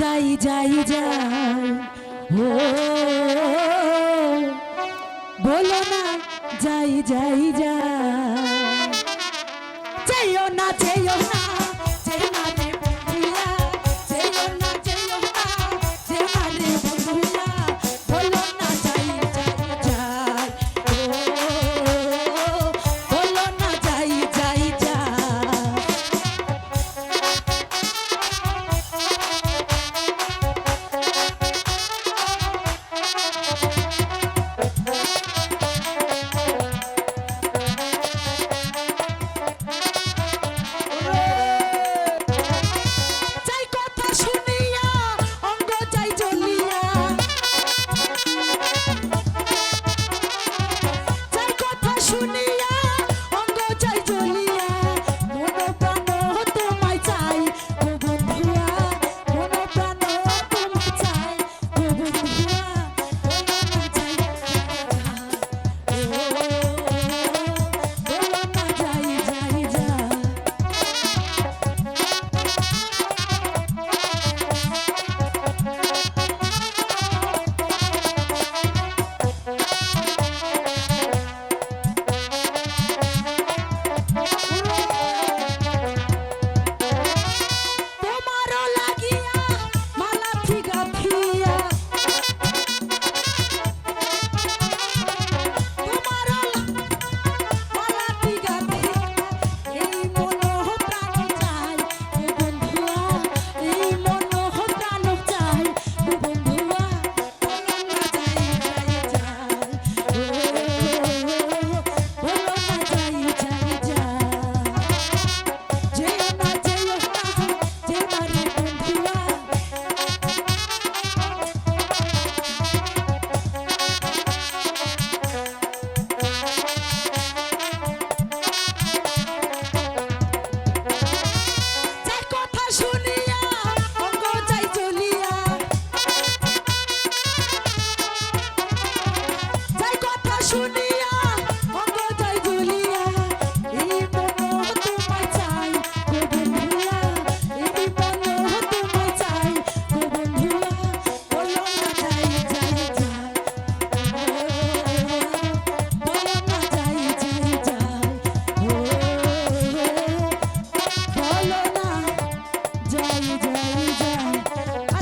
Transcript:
যাই যাই যাই। ও বলো না যাই যাই যাই। যাইও না